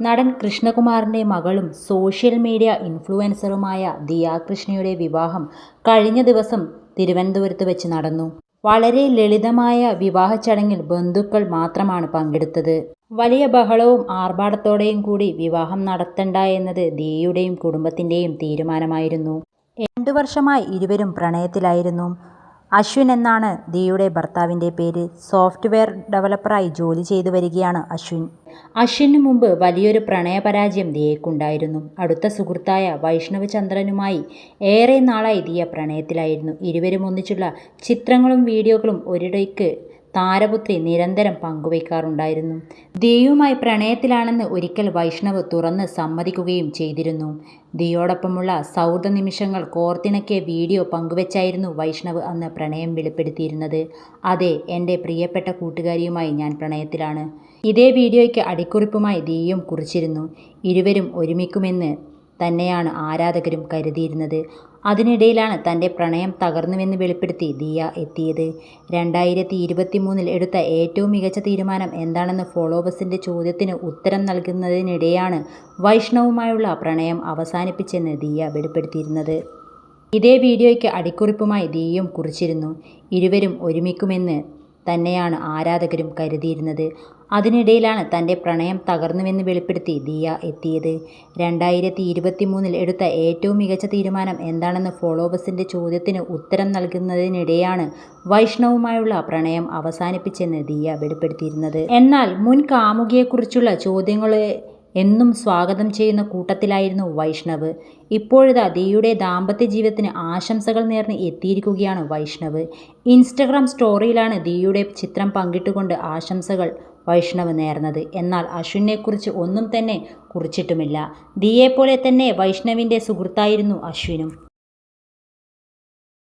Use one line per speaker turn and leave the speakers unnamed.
നടൻ കൃഷ്ണകുമാറിന്റെ മകളും social media ഇൻഫ്ലുവൻസറുമായ Diya കൃഷ്ണയുടെ വിവാഹം കഴിഞ്ഞ ദിവസം തിരുവനന്തപുരത്ത് വെച്ച് നടന്നു. വളരെ ലളിതമായ വിവാഹ ചടങ്ങിൽ ബന്ധുക്കൾ മാത്രമാണ് പങ്കെടുത്തത്. വലിയ ബഹളവും ആർഭാടത്തോടെയും കൂടി വിവാഹം നടത്തണ്ട എന്നത് ദിയയുടെയും കുടുംബത്തിന്റെയും തീരുമാനമായിരുന്നു. രണ്ടു വർഷമായി ഇരുവരും പ്രണയത്തിലായിരുന്നു. അശ്വിൻ എന്നാണ് ദിയുടെ ഭർത്താവിന്റെ പേര്. സോഫ്റ്റ്വെയർ ഡെവലപ്പറായി ജോലി ചെയ്തു വരികയാണ് അശ്വിൻ. അശ്വിന് മുമ്പ് വലിയൊരു പ്രണയപരാജയം ദിയയ്ക്കുണ്ടായിരുന്നു. അടുത്ത സുഹൃത്തായ വൈഷ്ണവ് ചന്ദ്രനുമായി ഏറെ നാളായി ദിയ പ്രണയത്തിലായിരുന്നു. ഇരുവരും ഒന്നിച്ചുള്ള ചിത്രങ്ങളും വീഡിയോകളും ഒരിടയ്ക്ക് താരപുത്രി നിരന്തരം പങ്കുവയ്ക്കാറുണ്ടായിരുന്നു. ദിയുമായി പ്രണയത്തിലാണെന്ന് ഒരിക്കൽ വൈഷ്ണവ് തുറന്ന് സമ്മതിക്കുകയും ചെയ്തിരുന്നു. ദിയോടൊപ്പമുള്ള സൗഹൃദ നിമിഷങ്ങൾ കോർത്തിണക്കിയ വീഡിയോ പങ്കുവച്ചായിരുന്നു വൈഷ്ണവ് അന്ന് പ്രണയം വെളിപ്പെടുത്തിയിരുന്നത്. അതെ എന്റെ പ്രിയപ്പെട്ട കൂട്ടുകാരിയുമായി ഞാൻ പ്രണയത്തിലാണ്. ഇതേ വീഡിയോയ്ക്ക് അടിക്കുറിപ്പുമായി ദിയും കുറിച്ചിരുന്നു. ഇരുവരും ഒരുമിക്കുമെന്ന് തന്നെയാണ് ആരാധകരും കരുതിയിരുന്നത്. അതിനിടയിലാണ് തന്റെ പ്രണയം തകർന്നുവെന്ന് വെളിപ്പെടുത്തി ദിയ എത്തിയത്. രണ്ടായിരത്തി ഇരുപത്തി മൂന്നിൽ എടുത്ത ഏറ്റവും മികച്ച തീരുമാനം എന്താണെന്ന് ഫോളോവേഴ്സിന്റെ ചോദ്യത്തിന് ഉത്തരം നൽകുന്നതിനിടെയാണ് വൈഷ്ണവുമായുള്ള പ്രണയം അവസാനിപ്പിച്ചെന്ന് ദിയ വെളിപ്പെടുത്തിയിരുന്നത്. ഇതേ വീഡിയോയ്ക്ക് അടിക്കുറിപ്പുമായി ദിയയും കുറിച്ചിരുന്നു. ഇരുവരും ഒരുമിക്കുമെന്ന് തന്നെയാണ് ആരാധകരും കരുതിയിരുന്നത്. അതിനിടയിലാണ് തന്റെ പ്രണയം തകർന്നുവെന്ന് വെളിപ്പെടുത്തി ദിയ എത്തിയത്. രണ്ടായിരത്തി ഇരുപത്തി മൂന്നിൽ എടുത്ത ഏറ്റവും മികച്ച തീരുമാനം എന്താണെന്ന് ഫോളോവേഴ്സിന്റെ ചോദ്യത്തിന് ഉത്തരം നൽകുന്നതിനിടെയാണ് വൈഷ്ണവുമായുള്ള പ്രണയം അവസാനിപ്പിച്ചെന്ന് ദിയ വെളിപ്പെടുത്തിയിരുന്നത്. എന്നാൽ മുൻ കാമുകിയെക്കുറിച്ചുള്ള ചോദ്യങ്ങളെ എന്നും സ്വാഗതം ചെയ്യുന്ന കൂട്ടത്തിലായിരുന്നു വൈഷ്ണവ്. ഇപ്പോഴിതാ ദിയുടെ ദാമ്പത്യ ജീവിതത്തിന് ആശംസകൾ നേർന്ന് എത്തിയിരിക്കുകയാണ് വൈഷ്ണവ്. ഇൻസ്റ്റഗ്രാം സ്റ്റോറിയിലാണ് ദിയുടെ ചിത്രം പങ്കിട്ടുകൊണ്ട് ആശംസകൾ വൈഷ്ണവ് നേർന്നത്. എന്നാൽ അശ്വിനെക്കുറിച്ച് ഒന്നും തന്നെ കുറിച്ചിട്ടുമില്ല. ദിയെപ്പോലെ തന്നെ വൈഷ്ണവിന്റെ സുഹൃത്തായിരുന്നു അശ്വിനും.